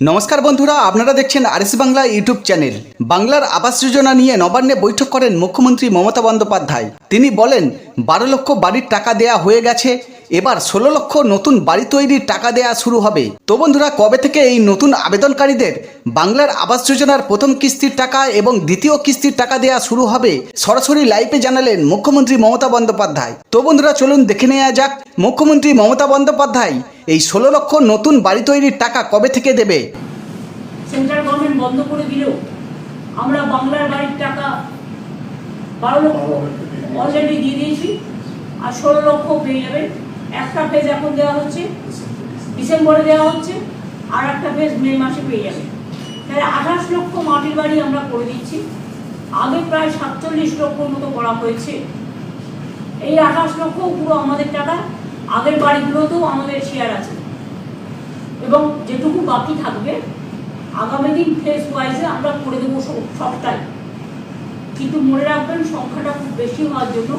নমস্কার বন্ধুরা, আপনারা দেখছেন আরএস বাংলা ইউটিউব চ্যানেল। বাংলার আবাস যোজনা নিয়ে নবান্নে বৈঠক করেন মুখ্যমন্ত্রী মমতা বন্দ্যোপাধ্যায়। তিনি বলেন, বারো লক্ষ বাড়ির টাকা দেয়া হয়ে গেছে, এবার ষোলো লক্ষ নতুন বাড়ি তৈরির টাকা দেয়া শুরু হবে। তো বন্ধুরা, কবে থেকে এই নতুন আবেদনকারীদের বাংলার আবাস যোজনার প্রথম কিস্তির টাকা এবং দ্বিতীয় কিস্তির টাকা দেয়া শুরু হবে, সরাসরি লাইভে জানালেন মুখ্যমন্ত্রী মমতা বন্দ্যোপাধ্যায়। তো বন্ধুরা, চলুন দেখে নেওয়া যাক, মুখ্যমন্ত্রী মমতা বন্দ্যোপাধ্যায় এই ষোলো লক্ষ নতুন বাড়ি তৈরির টাকা কবে থেকে দেবে? সেন্ট্রাল গভর্নমেন্ট বন্ধ করে দিলেও আমরা বাংলার বাড়ির টাকা বারো লক্ষ অলরেডি দিয়ে দিয়েছি আর ষোলো লক্ষ পেয়ে যাবেন একটা ফেজ এখন দেওয়া হচ্ছে, ডিসেম্বরে দেওয়া হচ্ছে, আর একটা ফেজ মে মাসে পেয়ে যাবেন তাহলে আঠাশ লক্ষ মাটির বাড়ি আমরা করে দিচ্ছি। আগে প্রায় সাতচল্লিশ লক্ষ মতো করা হয়েছে। এই আঠাশ লক্ষ পুরো আমাদের টাকা আগের বাড়িগুলোতেও আমাদের শেয়ার আছে। এবং যেটুকু বাকি থাকবে, আগামী দিন ফেস ওয়াইজে আমরা করে দেবো সব- সবটাই। কিন্তু মনে রাখবেন, সংখ্যাটা খুব বেশি হওয়ার জন্য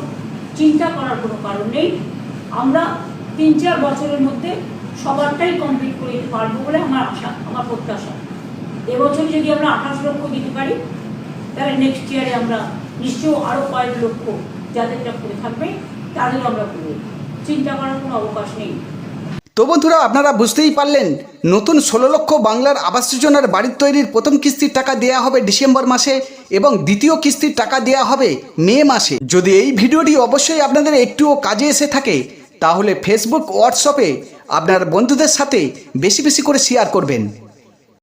চিন্তা করার কোনো কারণ নেই। আমরা তিন চার বছরের মধ্যে সবারটাই কমপ্লিট করে দিতে পারব বলে আমার আশা, আমার প্রত্যাশা। এবছর যদি আমরা আঠাশ লক্ষ দিতে পারি, তাহলে নেক্সট ইয়ারে আমরা নিশ্চয়ই আরও কয়েক লক্ষ যাদেরটা করে থাকবে তাদের আমরা করব চিন্তা করার কোনো অবকাশ নেই। তো বন্ধুরা, আপনারা বুঝতেই পারলেন, নতুন ষোলো লক্ষ বাংলার আবাস যোজনার বাড়ির তৈরির প্রথম কিস্তির টাকা দেয়া হবে ডিসেম্বর মাসে এবং দ্বিতীয় কিস্তির টাকা দেয়া হবে মে মাসে। যদি এই ভিডিওটি অবশ্যই আপনাদের একটুও কাজে এসে থাকে, তাহলে ফেসবুক হোয়াটসঅ্যাপে আপনার বন্ধুদের সাথে বেশি বেশি করে শেয়ার করবেন।